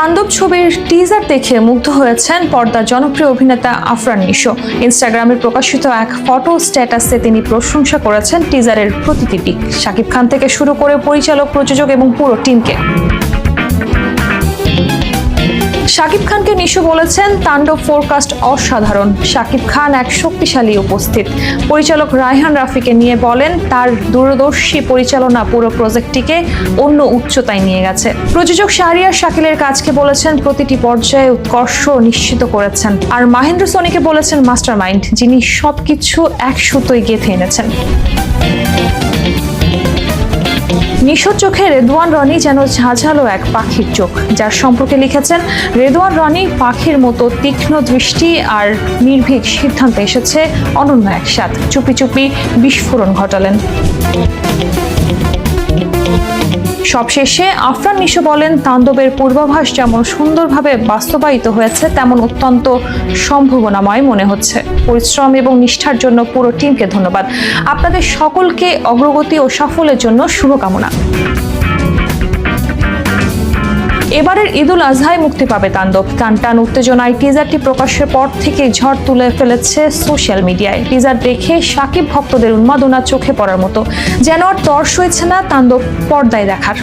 তাণ্ডব ছবির টিজার দেখে মুগ্ধ হয়েছেন পর্দার জনপ্রিয় অভিনেতা আফরান নিশো। ইনস্টাগ্রামে প্রকাশিত এক ফটো স্ট্যাটাসে তিনি প্রশংসা করেছেন টিজারের প্রতিটি দিক। শাকিব খান থেকে শুরু করে পরিচালক, প্রযোজক এবং পুরো টিমকে শাকিব খানকে নিশো বলেছেন, তাণ্ডব ফোরকাস্ট অসাধারণ। শাকিব খান এক শক্তিশালী উপস্থিত। পরিচালক রায়হান রাফিকে নিয়ে বলেন, তার দূরদর্শী পরিচালনা পুরো প্রজেক্টটিকে অন্য উচ্চতায় নিয়ে গেছে। প্রযোজক শাহরিয়ার শাকিলের কাজকে বলেছেন, প্রতিটি পর্যায়ে উৎকর্ষ নিশ্চিত করেছেন। আর মাহেন্দ্র সোনিকে বলেছেন মাস্টার মাইন্ড যিনি সবকিছু এক সুতোয় গেঁথে এনেছেন। নিশোর চোখে রেদওয়ান রনি যেন ঝাঁঝালো এক পাখির চোখ। যার সম্পর্কে লিখেছেন রেদওয়ান রনি পাখির মতো তীক্ষ্ণ দৃষ্টি আর নির্ভীক সিদ্ধান্তে এসেছে অনন্য এক স্বাদ। চুপি চুপি বিস্ফোরণ ঘটালেন। সবশেষে আফরান নিশো বলেন, তাণ্ডবের পূর্বাভাস যেমন সুন্দরভাবে বাস্তবায়িত হয়েছে, তেমন অত্যন্ত সম্ভাবনাময় মনে হচ্ছে। পরিশ্রম এবং নিষ্ঠার জন্য পুরো টিমকে ধন্যবাদ। আপনাদের সকলকে অগ্রগতি ও সাফল্যের জন্য শুভকামনা। এবারের ঈদুল আজহায় মুক্তি পাবে তাণ্ডব। টান টান উত্তেজনায় টিজারটি প্রকাশের পর থেকে ঝড় তুলে ফেলেছে সোশ্যাল মিডিয়ায়। টিজার দেখে সাকিব ভক্তদের উন্মাদনা চোখে পড়ার মতো। যেন আর তর্স হয়েছে না তাণ্ডব পর্দায় দেখার।